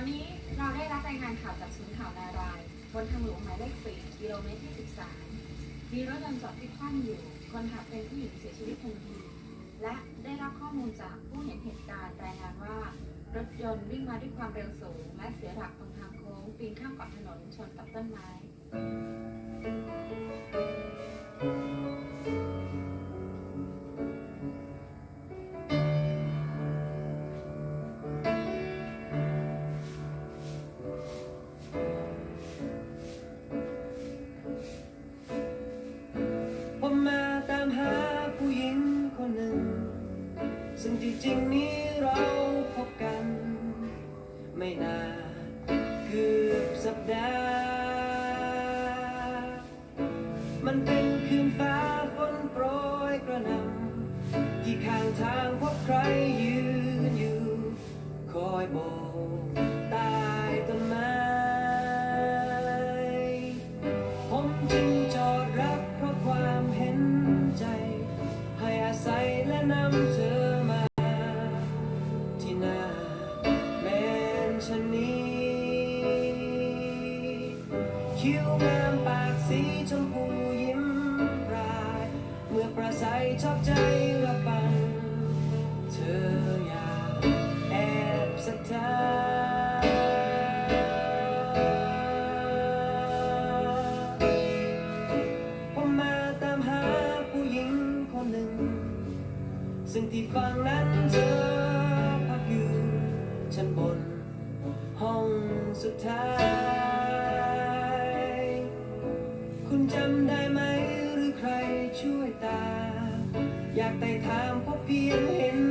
อนนี้เราได้รับรายงานข่าวจากศูนย์ข่าวนารายบนทางหลวงหมายเลข4กิโลเมตรที่ 13 มีรถยนต์จอดที่กคว่ำอยู่ คนขับเป็นผู้หญิงเสียชีวิตทันที และได้รับข้อมูลจากผู้เห็นเหตุการณ์รายงานว่า รถยนต์วิ่งมาด้วยความเร็วสูง และเสียหลักตรงทางโค้งปีนข้ามเกาะถนนชนกับต้นไม้ จริงนี้เราพบกัน ไม่นานเกือบสัปดาห์มันเป็นคืนฟ้าฝนโปรยกระหน่ำที่ข้างทางพบใครยืนอยู่ คอยโบกใต้ต้นไม้ผมจึงจอดรับเพราะความเห็นใจ ให้อาศัยและนำ ชนนี้คิ้วงามปากสีชมพูยิ้มราย เมื่อประสัยชอบใจระบัง เธออยากแอบศรัทธาผมมาตามหาผู้หญิงคนหนึ่งซึ่งที่ฝั่งนั้นเธอพักอยู่ชั้นบน ห้องสุดท้าย คุณจำได้ไหมหรือใครช่วยตา อยากไต่ถามเพราะเพียงเห็น